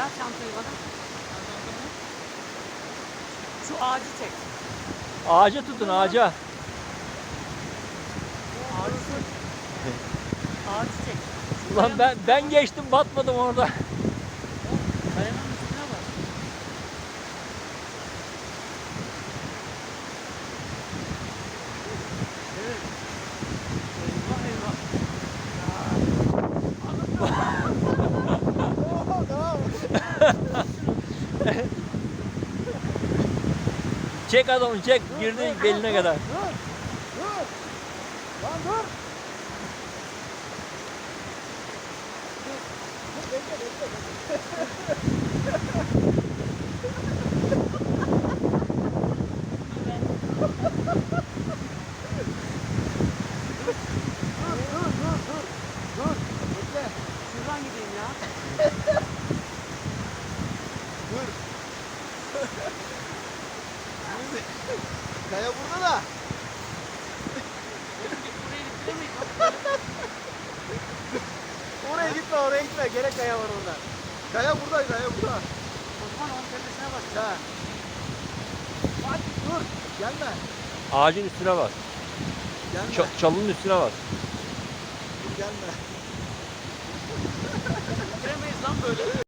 Ver çantayı bana. Şu ağacı çek. Ağaca tutun ağaca. Ağacı çek. Ağacı çek. Ulan ben ben geçtim batmadım orada. Kayanın Çek adamı çek. Girdi beline kadar. Dur. Dur. Lan dur. Dur. Dur dur dur. Dur. Bekle. Şuradan gideyim ya. Dur. Kaya burada da. Oraya gitme oraya gitme. Gene kaya var orada. Kaya burada kaya burada. O zaman onun tepesine bak. Ha. Hadi dur. Gelme. Ağacın üstüne bas. Gelme. Ç- çalının üstüne bas. Dur, gelme. Gittiremeyiz lan böyle.